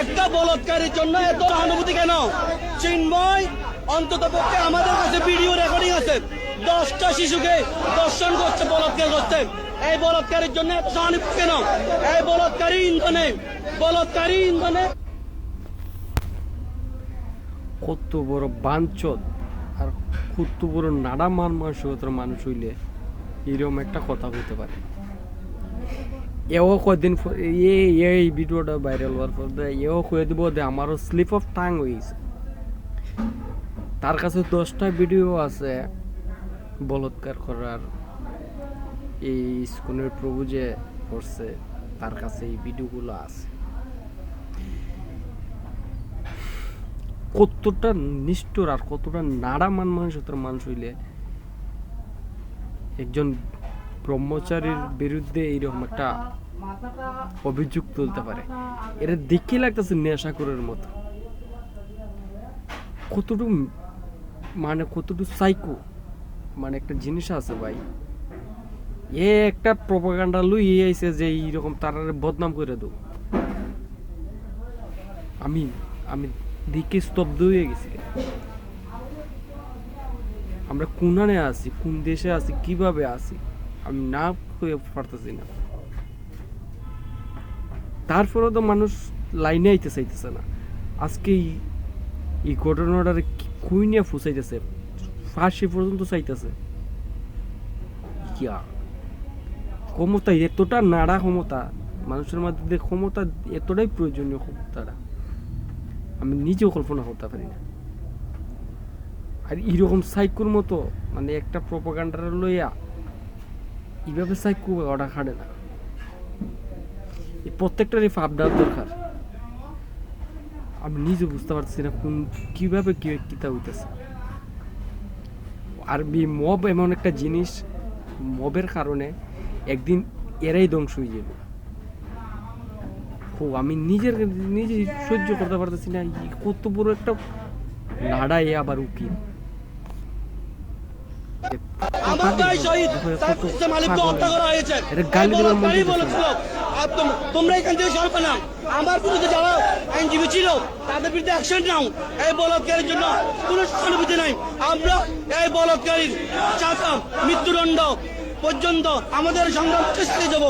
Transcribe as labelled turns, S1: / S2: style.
S1: একটা বলৎকারীর জন্য এত সহানুভূতি কেন? চিন্ময় অন্তত পক্ষে আমাদের কাছে ভিডিও রেকর্ডিং আছে। দশটা শিশুকে দর্শন করছে বলৎকার করছে। এই বলৎকারীর জন্য এত সহানুভূতি কেন? এই বলৎকারী ইন্ধনে বলৎকারী ইন্ধনে।
S2: কত বড় বাঞ্চদ আর কত বড় নাড়া মান মানসিকতার মানুষ হইলে এরকম একটা কথা হইতে পারে। এও এ এই ভিডিওটা ভাইরাল হওয়ার পর এও কয়ে দিব যে আমারও স্লিপ অফ টাং হয়েছে তার কাছে দশটা ভিডিও আছে বলৎকার করার। এই স্কুলের প্রভু যে করছে, তার কাছে এই ভিডিওগুলো আছে। কতটা নিষ্ঠুর আর কতটা নাড়া মান মানসিকতার মানুষ হইলে একজন ব্রহ্মচারীর বিরুদ্ধে এইরকম একটা অভিযোগ তুলতে পারে। এটা দেখে লাগতেছে নেশাকুরের মতো। কতটুকু মানে কতটুকু সাইকো মানে একটা জিনিস আছে ভাই। এ একটা প্রপাগান্ডা লুই আইছে যে এইরকম তার বদনাম করে দেবো। আমি আমি দিকে স্তব্ধ হয়ে গেছি। আমরা কোনানে আছি, কোন দেশে আছি, কীভাবে আছি? আমি না হয়ে পারতেছি না। তারপরেও তো মানুষ লাইনে আইতে চাইতেছে না। আজকে এই- ঘটনাটার কুই নিয়ে ফুসাইতেছে, ফাঁসি পর্যন্ত চাইতেছে। ক্ষমতা এতটা নাড়া ক্ষমতা, মানুষের মধ্যে ক্ষমতা এতটাই প্রয়োজনীয় ক্ষমতাটা, আমি নিজেও কল্পনা করতে পারি না। আর এরকম সাইকোর মতো মানে একটা প্রোপাগান্ডার লইয়া এইভাবে সাইকো ওটা খাড়ে না। প্রত্যেকটারই ফাপ দেওয়ার দরকার। আমি নিজে বুঝতে পারছি না কোন, কীভাবে কি কিতা হইতেছে। আর বি মব এমন একটা জিনিস, মবের কারণে একদিন এরাই ধ্বংস হয়ে যাবে। ও আমি নিজের, নিজে সহ্য করতে পারতেছি না কত বড় একটা নাড়াই আবার উকিল।
S1: আমার ভাই শহীদ সাইফুল ইসলাম হত্যা করা হয়েছে।
S2: এটা গালি
S1: এই
S2: দেওয়ার মধ্যে
S1: বলৎকারী
S2: কিছু
S1: বলেছিল তোমরা এখান থেকে সরবে না। আমার বিরুদ্ধে যারা আইনজীবী ছিল তাদের বিরুদ্ধে অ্যাকশন নাও। এই বলৎকারীর জন্য কোনো সহানুভূতি নাই। আমরা এই বলৎকারীর চাকা মৃত্যুদণ্ড পর্যন্ত আমাদের সংগ্রাম শেষ করে যাব